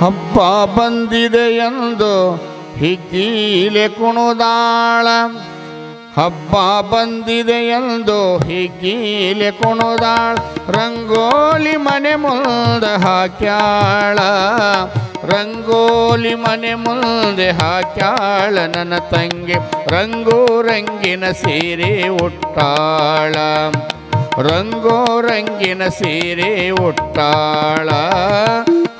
ಹಬ್ಬ ಬಂದಿದೆ ಎಂದು ಹಿಗ್ಗೀಲೆ ಕುಣುದಾಳ. ಹಬ್ಬ ಬಂದಿದೆ ಎಂದು ಹಿಗ್ಗೀಲೆ ಕುಣುದಾಳ. ರಂಗೋಲಿ ಮನೆ ಮುಂದೆ ಹಾಕ್ಯಾಳ. ರಂಗೋಲಿ ಮನೆ ಮುಂದೆ ಹಾಕ್ಯಾಳ ನನ್ನ ತಂಗಿ. ರಂಗೋ ರಂಗಿನ ಸೀರೆ ಉಟ್ಟಾಳ. ರಂಗೋ ರಂಗಿನ ಸೀರೆ ಉಟ್ಟಾಳ.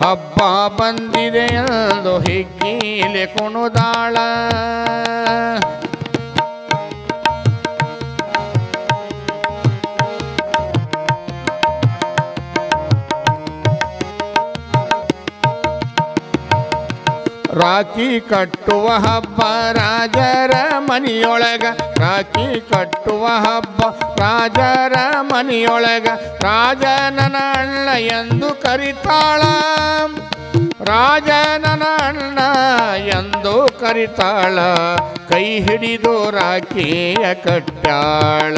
ಹಬ್ಬ ಬಂದಿದೆ ಎಂದು ಹಿಗ್ಗೀಲೆ ಕುಣುದಾಳ. ರಾಖಿ ಕಟ್ಟುವ ಹಬ್ಬ ರಾಜರ ಮನಿಯೊಳಗ ರಾಖಿ ಕಟ್ಟುವ ಹಬ್ಬ ರಾಜರ ಮನಿಯೊಳಗ ರಾಜನನ ಅಣ್ಣ ಎಂದು ಕರಿತಾಳ. ರಾಜನನ ಅಣ್ಣ ಎಂದು ಕರಿತಾಳ, ಕೈ ಹಿಡಿದು ರಾಖಿಯ ಕಟ್ಟಾಳ.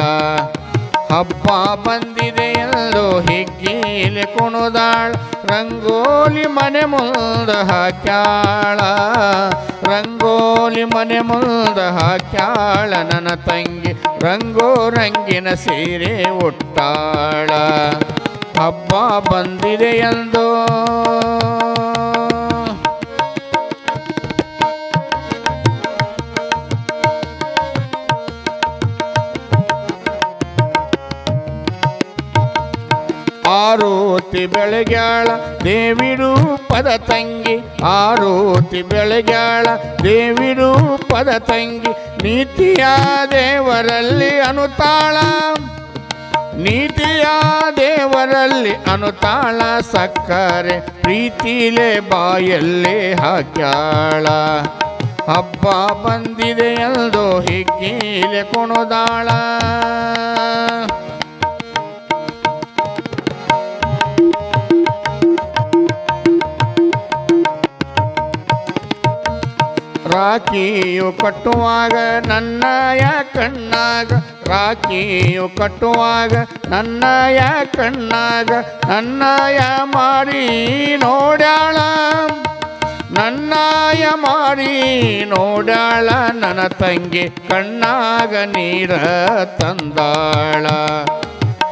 ಹಬ್ಬ ಬಂದಿದೆ ಎಂದು ಹಿಗ್ಗೀಲೆ ಕುಣುದಾಳ, ರಂಗೋಲಿ ಮನೆ ಮುಂದ ಹಾಕ್ಯಾಳ. ರಂಗೋಲಿ ಮನೆ ಮುಂದ ಹಾಕ್ಯಾಳ ನನ್ನ ತಂಗಿ, ರಂಗೋ ರಂಗಿನ ಸೀರೆ ಉಟ್ಟಾಳ. ಹಬ್ಬ ಬಂದಿದೆ ಎಂದು ಆರೋತಿ ಬೆಳಗ್ಯಾಳ ದೇವಿ ಪದ ತಂಗಿ. ಆರೋತಿ ಬೆಳಗ್ಯಾಳ ದೇವಿ ಪದ ತಂಗಿ. ನೀತಿಯ ದೇವರಲ್ಲಿ ಅನುತಾಳ. ನೀತಿಯ ದೇವರಲ್ಲಿ ಅನುತಾಳ, ಸಕ್ಕರೆ ಪ್ರೀತಿಲೆ ಬಾಯಲ್ಲಿ ಹಾಕ್ಯಾಳ. ಹಬ್ಬ ಬಂದಿದೆ ಎಂದು ಹಿಗ್ಗೀಲೆ ಕುಣುದಾಳ. ರಾಖಿಯು ಕಟ್ಟುವಾಗ ನನ್ನಯ ಕಣ್ಣಾಗ ರಾಖಿಯು ಕಟ್ಟುವಾಗ ನನ್ನಯ ಕಣ್ಣಾಗ ನನ್ನಯ ಮಾಡಿ ನೋಡ್ಯಾಳ ನನ್ನಾಯ ಮಾಡಿ ನೋಡ್ಯಾಳ ನನ್ನ ತಂಗಿ ಕಣ್ಣಾಗ ನೀರ ತಂದಾಳ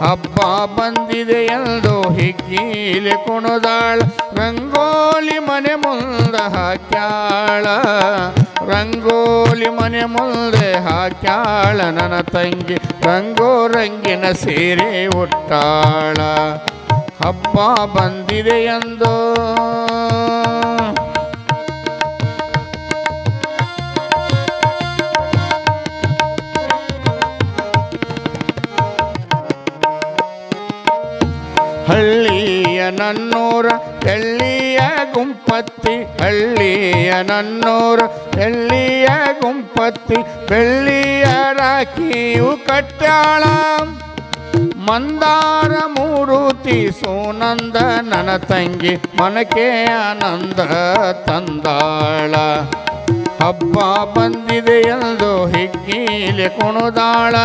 ಹಬ್ಬ ಬಂದಿದೆ ಎಂದು ಹಿಗ್ಗೀಲೆ ಕುಣದಾಳ. ರಂಗೋಲಿ ಮನೆ ಮುಂದೆ ಹಾಕ್ಯಾಳ. ರಂಗೋಲಿ ಮನೆ ಮುಂದೆ ಹಾಕ್ಯಾಳ ನನ್ನ ತಂಗಿ. ರಂಗೋ ರಂಗಿನ ಸೀರೆ ಉಟ್ಟಾಳ. ಹಬ್ಬ ಬಂದಿದೆ ಎಂದು ಹಳ್ಳಿಯ ನನ್ನೂರ ಎಳ್ಳಿಯ ಗುಂಪತ್ತಿ, ಹಳ್ಳಿಯ ನನ್ನೂರ, ಎಳ್ಳಿಯ ಗುಂಪತ್ತಿ, ಬೆಳ್ಳಿಯ ರಾಖಿಯು ಕಟ್ಟಾಳ ಮಂದಾರ ಮೂರುತಿ ಸೋನಂದ ನನ್ನ ತಂಗಿ, ಮನಕೆ ಆನಂದ ತಂದಾಳ. ಹಬ್ಬ ಬಂದಿದೆ ಎಂದು ಹಿಗ್ಗೀಲೆ ಕುಣುದಾಳ.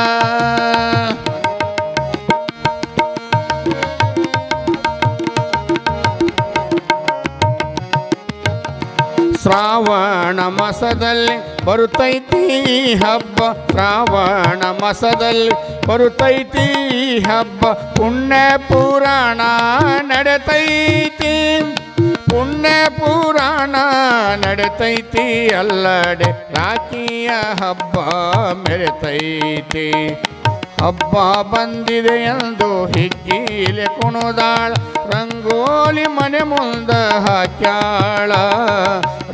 ಶ್ರಾವಣ ಮಾಸದಲ್ಲಿ ಬರುತ್ತೈತಿ ಹಬ್ಬ. ಶ್ರಾವಣ ಮಾಸದಲ್ಲಿ ಬರುತ್ತೈತಿ ಹಬ್ಬ. ಪುಣ್ಯ ಪುರಾಣ ನಡೆತೈತಿ. ಪುಣ್ಯ ಪುರಾಣ ನಡೆತೈತಿ. ಅಲ್ಲಡೆ ರಾಖಿಯ ಹಬ್ಬ ಮೆರೆತೈತಿ. ಹಬ್ಬ ಬಂದಿದೆ ಎಂದು ಹಿಗ್ಗಿಲೆ ಕುಣುದಾಳ. ರಂಗೋಲಿ ಮನೆ ಮುಂದ ಹಾಕ್ಯಾಳ.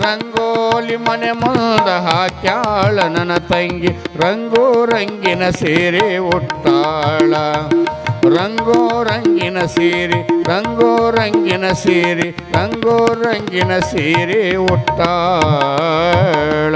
ರಂಗೋಲಿ ಮನೆ ಮುಂದ ಹಾಕ್ಯಾಳ. ನನ್ನ ತಂಗಿ ರಂಗೋ ರಂಗಿನ ಸೀರೆ ಉಟ್ಟಾಳ. ರಂಗೋ ರಂಗಿನ ಸೀರೆ, ರಂಗೋ ರಂಗಿನ ಸೀರೆ, ರಂಗೋ ರಂಗಿನ ಸೀರೆ ಉಟ್ಟಾಳ.